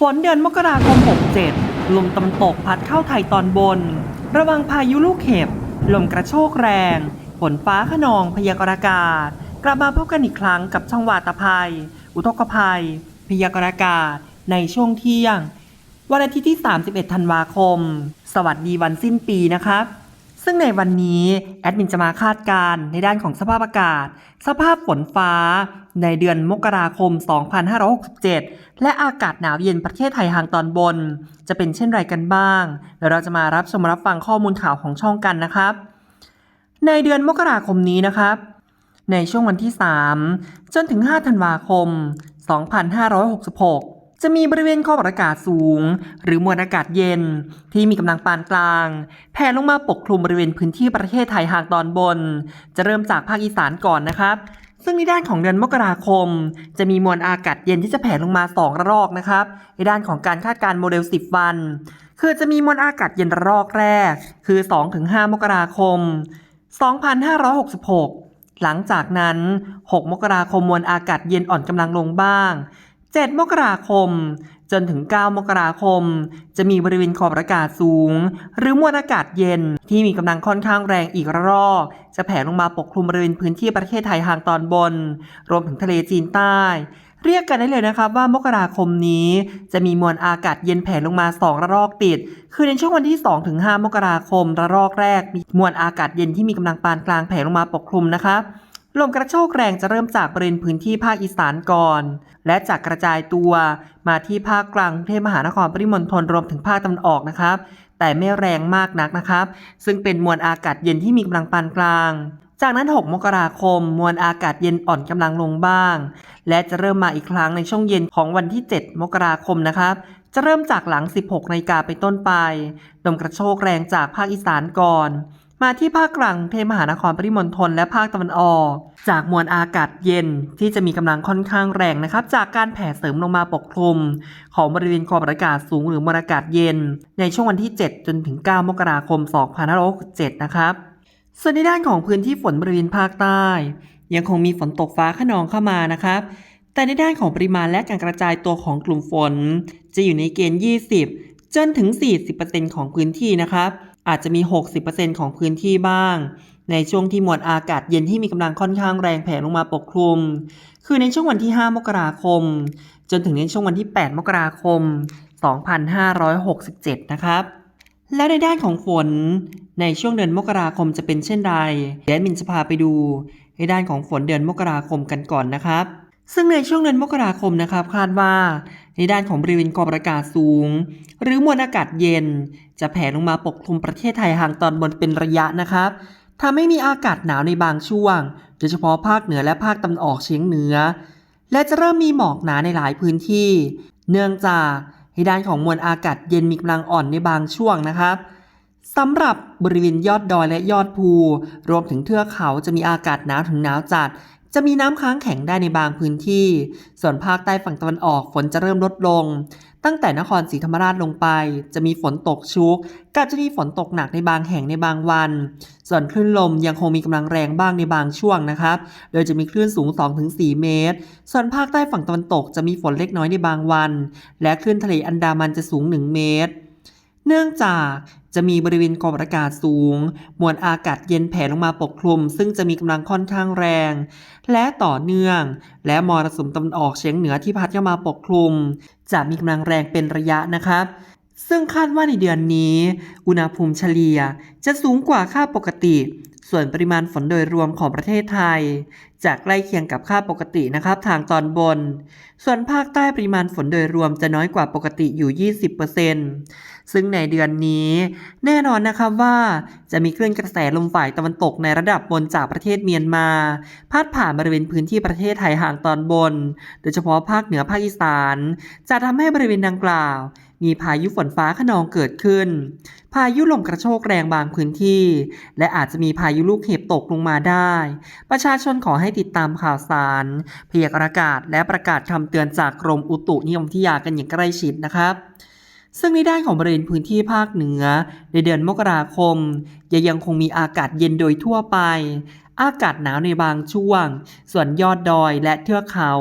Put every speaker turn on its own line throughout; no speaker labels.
ฝนเดือนมกราคม 67 ลมตะวันตกพัดเข้าไทยตอนบน ระวังพายุลูกเห็บ ลมกระโชกแรง ฝนฟ้าขนองพยากรณ์อากาศ กลับมาพบกันอีกครั้งกับช่องวาตภัย อุทกภัย พยากรณ์อากาศ ในช่วงเที่ยง วันอาทิตย์ที่ 31 ธันวาคม สวัสดีวันสิ้นปีนะครับ ซึ่งในวันนี้แอดมินจะมาคาดการณ์ในด้านของสภาพอากาศ สภาพฝนฟ้า ในเดือนมกราคม 2567 และอากาศหนาวเย็นประเทศไทยทางตอนบน จะเป็นเช่นไรกันบ้างเดี๋ยวเราจะมารับชมรับฟังข้อมูลข่าวของช่องกันนะครับ ในเดือนมกราคมนี้นะครับ ในช่วงวันที่ 3 จนถึง 5 ธันวาคม 2566 จะมีบริเวณความกดอากาศสูง หรือมวลอากาศเย็น ที่มีกำลังปานกลางแผ่ลงมาปกคลุมบริเวณพื้นที่ประเทศไทยทางตอนบน จะเริ่มจากภาคอีสานก่อนนะครับ ซึ่งในด้านของเดือนมกราคม จะมีมวลอากาศเย็นที่จะแผ่ลงมา 2 ระลอกนะครับ ในด้านของการคาดการณ์โมเดล 10 วัน คือจะมีมวลอากาศเย็นระลอกแรก คือ 2-5 มกราคม 2566 หลังจากนั้น 6 มกราคมมวลอากาศเย็นอ่อนกำลังลงบ้าง 7 มกราคม จนถึง 9 มกราคม จะมีบริเวณขอบอากาศสูง หรือมวลอากาศเย็นที่มีกำลังค่อนข้างแรงอีกระลอก จะแผ่ลงมาปกคลุมบริเวณพื้นที่ประเทศไทยทางตอนบน รวมถึงทะเลจีนใต้ เรียกกันได้เลยนะครับว่ามกราคมนี้จะมีมวลอากาศเย็นแผ่ลงมา 2 ระลอกติด คือในช่วงวันที่ 2-5 มกราคม ระลอกแรก มีมวลอากาศเย็นที่มีกำลังปานกลางแผ่ลงมาปกคลุมนะครับ ลมกระโชกแรงจะเริ่มจากบริเวณพื้นที่ภาคอีสานก่อน และจากกระจายตัวมาที่ภาคกลางกรุงเทพมหานครปริมณฑลรวมถึงภาคตะวันออกนะครับ แต่ไม่แรงมากนักนะครับ ซึ่งเป็นมวลอากาศเย็นที่มีกำลังปานกลาง จากนั้น 6 มกราคม มวลอากาศเย็นอ่อนกำลังลงบ้าง และจะเริ่มมาอีกครั้งในช่วงเย็นของวันที่ 7 มกราคมนะครับจะเริ่มจากหลัง 16นาฬิกาไปนต้นไป ลมกระโชกแรงจากภาคอีสานก่อน มาที่ภาคกลางเทพมหานครปริมณฑลและภาคตะวันออก จากมวลอากาศเย็นที่จะมีกำลังค่อนข้างแรงนะครับ จากการแผ่เสริมลงมาปกคลุม ของบริเวณความอากาศสูงหรือมวลอากาศเย็น ในช่วงวันที่ 7 จนถึง 9 มกราคม 2567 นะครับส่วนในด้านของพื้นที่ฝนบริเวณภาคใต้ ยังคงมีฝนตกฟ้าขนองเข้ามานะครับ แต่ในด้านของปริมาณและการกระจายตัวของกลุ่มฝน จะอยู่ในเกณฑ์ 20 จนถึง 40%ของพื้นที่นะครับ อาจจะมี 60%ของพื้นที่บ้าง ในช่วงที่มวลอากาศเย็นที่มีกำลังค่อนข้างแรงแผ่ลงมาปกคลุม คือในช่วงวันที่ 5 มกราคม จนถึงในช่วงวันที่ 8 มกราคม 2567 นะครับ แล้วในด้านของฝน ในช่วงเดือนมกราคมจะเป็นเช่นไรเดี๋ยวแอดมินจะพาไปดู ในด้านของฝนเดือนมกราคมกันก่อนนะครับซึ่งในช่วงเดือนมกราคมนะครับคาดว่า ในด้านของบริเวณความอากาศสูง หรือมวลอากาศเย็น จะแผ่ลงมาปกคลุมประเทศไทยทางตอนบนเป็นระยะนะครับทำให้มีอากาศหนาวในบางช่วง โดยเฉพาะภาคเหนือและภาคตะวันออกเฉียงเหนือ และจะเริ่มมีหมอกหนาในหลายพื้นที่ เนื่องจากในด้านของมวลอากาศเย็นมีกำลังอ่อนในบางช่วงนะครับสำหรับบริเวณยอดดอยและยอดภู รวมถึงเทือกเขาจะมีอากาศหนาวถึงหนาวจัด จะมีน้ำค้างแข็งได้ในบางพื้นที่ ส่วนภาคใต้ฝั่งตะวันออกฝนจะเริ่มลดลง ตั้งแต่นครศรีธรรมราชลงไป จะมีฝนตกชุกกับจะมีฝนตกหนักในบางแห่งในบางวัน ส่วนคลื่นลมยังคงมีกำลังแรงบ้างในบางช่วงนะครับ โดยจะมีคลื่นสูง 2-4 เมตร ส่วนภาคใต้ฝั่งตะวันตกจะมีฝนเล็กน้อยในบางวัน และคลื่นทะเลอันดามันจะสูง 1 เมตรเนื่องจาก จะมีบริเวณความกดอากาศสูง มวลอากาศเย็นแผ่ลงมาปกคลุม ซึ่งจะมีกำลังค่อนข้างแรง และต่อเนื่อง และมรสุมตะวันออกเฉียงเหนือที่พัดเข้ามาปกคลุม จะมีกำลังแรงเป็นระยะนะครับ ซึ่งคาดว่าในเดือนนี้ อุณหภูมิเฉลี่ยจะสูงกว่าค่าปกติ ส่วนปริมาณฝนโดยรวมของประเทศไทย จะใกล้เคียงกับค่าปกตินะครับทางตอนบน ส่วนภาคใต้ปริมาณฝนโดยรวมจะน้อยกว่าปกติอยู่ 20%ซึ่งในเดือนนี้ แน่นอนนะครับว่าจะมีคลื่นกระแสลมฝ่ายตะวันตกในระดับบนจากประเทศเมียนมา พัดผ่านบริเวณพื้นที่ประเทศไทยห่างตอนบน โดยเฉพาะภาคเหนือภาคอีสาน จะทำให้บริเวณดังกล่าว มีพายุฝนฟ้าขนองเกิดขึ้น พายุลมกระโชกแรงบางพื้นที่ และอาจจะมีพายุลูกเห็บตกลงมาได้ ประชาชนขอให้ติดตามข่าวสาร พยากรณ์อากาศและประกาศคำเตือนจากกรมอุตุนิยมวิทยากันอย่างใกล้ชิดนะครับซึ่งในด้านของบริเวณพื้นที่ภาคเหนือ ในเดือนมกราคมยังยังคงมีอากาศเย็นโดยทั่วไป อากาศหนาวในบางช่วง ส่วนยอดดอยและเทือกเขา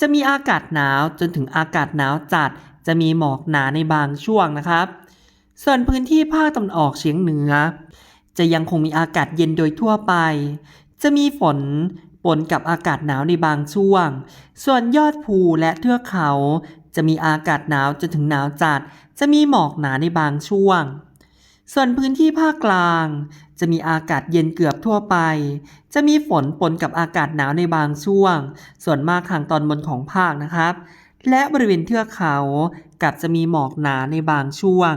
จะมีอากาศหนาวจนถึงอากาศหนาวจัด จะมีหมอกหนาในบางช่วงนะครับ ส่วนพื้นที่ภาคตะวันออกเฉียงเหนือ จะยังคงมีอากาศเย็นโดยทั่วไป จะมีฝนปนกับอากาศหนาวในบางช่วง ส่วนยอดภูและเทือกเขา จะมีอากาศหนาวจนถึงหนาวจัด จะมีหมอกหนาในบางช่วง ส่วนพื้นที่ภาคกลาง จะมีอากาศเย็นเกือบทั่วไป จะมีฝนปนกับอากาศหนาวในบางช่วง ส่วนมากทางตอนบนของภาคนะครับ และบริเวณเทือกเขากับจะมีหมอกหนาในบางช่วง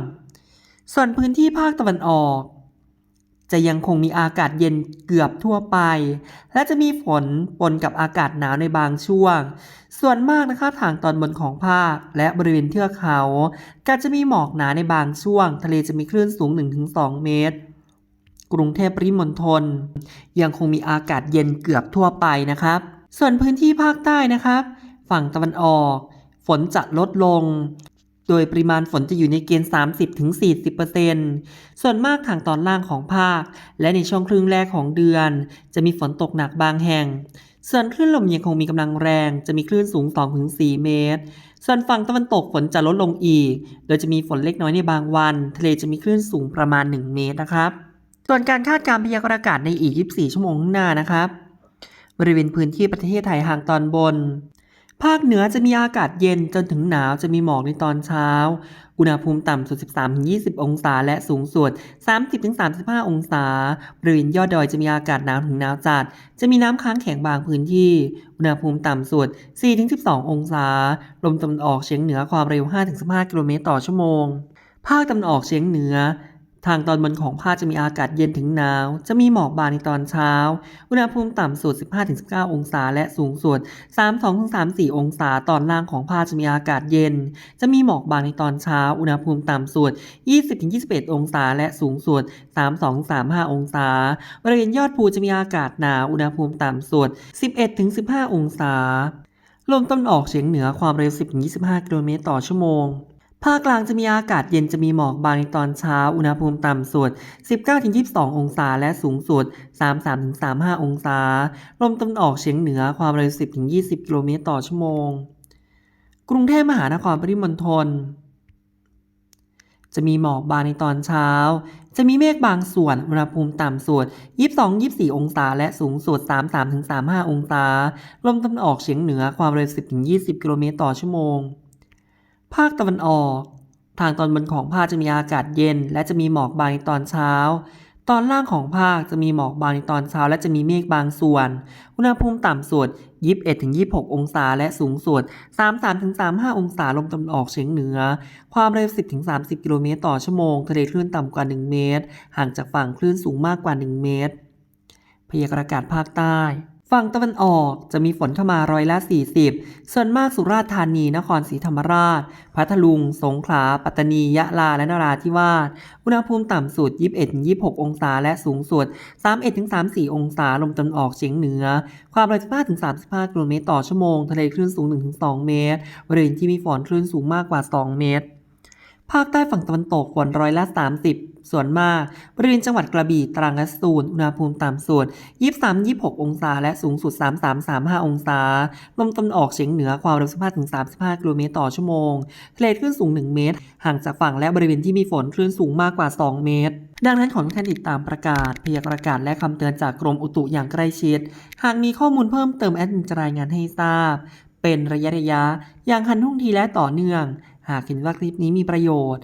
ส่วนพื้นที่ภาคตะวันออก จะยังคงมีอากาศเย็นเกือบทั่วไป และจะมีฝนปนกับอากาศหนาวในบางช่วง ส่วนมากนะคะทางตอนบนของภาคและบริเวณเทือกเขาก็จะมีหมอกหนาในบางช่วง ทะเลจะมีคลื่นสูง 1-2 เมตร กรุงเทพปริมณฑลยังคงมีอากาศเย็นเกือบทั่วไปนะครับ ส่วนพื้นที่ภาคใต้นะครับ ฝั่งตะวันออก ฝนจะลดลง โดยปริมาณฝนจะอยู่ในเกณฑ์ 30-40%ส่วนมากทางตอนล่างของภาค และในช่วงครึ่งแรกของเดือน จะมีฝนตกหนักบางแห่ง ส่วนคลื่นลมยังคงมีกำลังแรง จะมีคลื่นสูง 2-4 เมตร ส่วนฝั่งตะวันตกฝนจะลดลงอีก โดยจะมีฝนเล็กน้อยในบางวัน ทะเลจะมีคลื่นสูงประมาณ 1 เมตรนะครับ ส่วนการคาดการณ์พยากรณ์อากาศในอีก 24 ชั่วโมงข้างหน้านะครับ บริเวณพื้นที่ประเทศไทยทางตอนบน ภาคเหนือจะมีอากาศเย็นจนถึงหนาวจะมีหมอกในตอนเช้า อุณหภูมิต่ำสุด 13-20 องศา และสูงสุด 30-35 องศา บริเวณยอดดอยจะมีอากาศหนาวถึงหนาวจัด จะมีน้ำค้างแข็งบางพื้นที่ อุณหภูมิต่ำสุด 4-12 องศา ลมตะวันออกเฉียงเหนือความเร็ว 5-15 กิโลเมตรต่อชั่วโมง ภาคตะวันออกเฉียงเหนือ ทางตอนบนของภาคจะมีอากาศเย็นถึงหนาว จะมีหมอกบางในตอนเช้า อุณหภูมิต่ำสุด 15-19 องศา และสูงสุด 32-34 องศา ตอนล่างของภาคจะมีอากาศเย็น จะมีหมอกบางในตอนเช้า อุณหภูมิต่ำสุด 20-21 องศา และสูงสุด 32-35 องศา บริเวณยอดภูจะมีอากาศหนาว อุณหภูมิต่ำสุด 11-15 องศา ลมตะวันออกเฉียงเหนือความเร็ว 10-25 กิโลเมตรต่อชั่วโมง ภาคกลางจะมีอากาศเย็นจะมีหมอกบางในตอนเช้า อุณหภูมิต่ำสุด 19-22 องศา และสูงสุด 33-35 องศา ลมตะวันออกเฉียงเหนือความเร็ว 10-20 กิโลเมตรต่อชั่วโมง กรุงเทพมหานครปริมณฑลจะมีหมอกบางในตอนเช้า จะมีเมฆบางส่วน อุณหภูมิต่ำสุด 22-24 องศา และสูงสุด 33-35 องศา ลมตะวันออกเฉียงเหนือความเร็ว 10-20 กิโลเมตรต่อชั่วโมง ภาคตะวันออก ทางตอนบนของภาคจะมีอากาศเย็น และจะมีหมอกบางในตอนเช้า ตอนล่างของภาคจะมีหมอกบางในตอนเช้า และจะมีเมฆบางส่วน อุณหภูมิต่ำสุด 21-26 องศา และสูงสุด 33-35 องศาลมตะวันออกเฉียงเหนือ ความเร็ว 10-30 กิโลเมตรต่อชั่วโมง ทะเลคลื่นต่ำกว่า 1 เมตร ห่างจากฝั่งคลื่นสูงมากกว่า 1 เมตร พยากรณ์อากาศภาคใต้ ฝั่งตะวันออกจะมีฝนเข้ามาร้อยละ 40 ส่วนมากสุราษฎร์ธานี นครศรีธรรมราช พัทลุง สงขลา ปัตตานี ยะลา และนราธิวาส อุณหภูมิต่ำสุด 21-26 องศา และสูงสุด 31-34 องศา ลมตะวันออกเฉียงเหนือ ความเร็ว15-35 กิโลเมตรต่อชั่วโมง ทะเลคลื่นสูง 1-2 เมตร บริเวณที่มีฝนคลื่นสูงมากกว่า 2 เมตร ภาคใต้ฝั่งตะวันตกฝนร้อยละ 30 ส่วนมาก บริเวณจังหวัดกระบี่ตรังและสตูลอุณหภูมิต่ำสุด 23-26 องศา และสูงสุด 33-35 องศา ลมตะวันออกเฉียงเหนือความเร็ว 15-35 กิโลเมตรต่อชั่วโมง ทะเลคลื่นสูง 1 เมตร ห่างจากฝั่งและบริเวณที่มีฝนคลื่นสูงมากกว่า 2 เมตร ดังนั้นขอให้ทุกท่านติดตามประกาศ พยากรณ์อากาศและคำเตือนจากกรมอุตุอย่างใกล้ชิด หากมีข้อมูลเพิ่มเติมแอดมินจะรายงานให้ทราบ เป็นระยะระยะอย่างทันท่วงทีและต่อเนื่อง หากเห็นว่าคลิปนี้มีประโยชน์